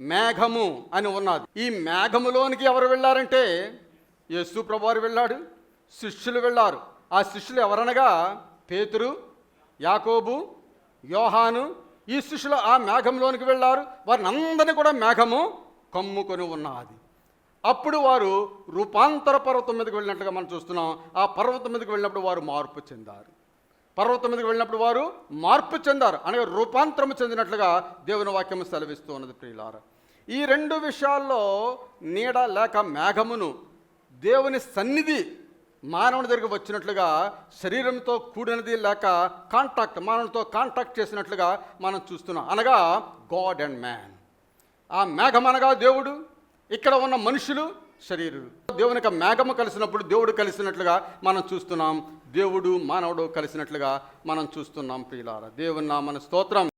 మేఘము అని ఉన్నది. ఈ మేఘములోనికి ఎవరు వెళ్ళారంటే యేసు ప్రభువారు వెళ్ళాడు శిష్యులు వెళ్ళారు. ఆ శిష్యులు ఎవరనగా? పేతురు యాకోబు యోహాను. ఈ శిష్యులు ఆ మేఘంలోనికి వెళ్ళారు. వారిని అందరినీ కూడా మేఘము కమ్ముకొని ఉన్నది. అప్పుడు వారు రూపాంతర పర్వతం మీదకి వెళ్ళినట్లుగా మనం చూస్తున్నాం. ఆ పర్వతం మీదకి వెళ్ళినప్పుడు వారు మార్పు చెందారు. పర్వతం మీదకి వెళ్ళినప్పుడు వారు మార్పు చెందారు అనగా రూపాంతరం చెందినట్లుగా దేవుని వాక్యం సెలవిస్తూ ఉన్నది ప్రియులార. ఈ రెండు విషయాల్లో నీడ లేక మేఘమును దేవుని సన్నిధి మానవుని దగ్గరికి వచ్చినట్లుగా శరీరంతో కూడినది లేక కాంటాక్ట్ మానవునితో కాంటాక్ట్ చేసినట్లుగా మనం చూస్తున్నాం. అనగా గాడ్ అండ్ మ్యాన్ ఆ మేఘం అనగా దేవుడు ఇక్కడ ఉన్న మనుషులు శరీరులు. దేవుని యొక్క మేఘము కలిసినప్పుడు దేవుడు కలిసినట్లుగా మనం చూస్తున్నాం. దేవుడు మానవుడు కలిసినట్లుగా మనం చూస్తున్నాం ప్రియులార. దేవుని నామన స్తోత్రం.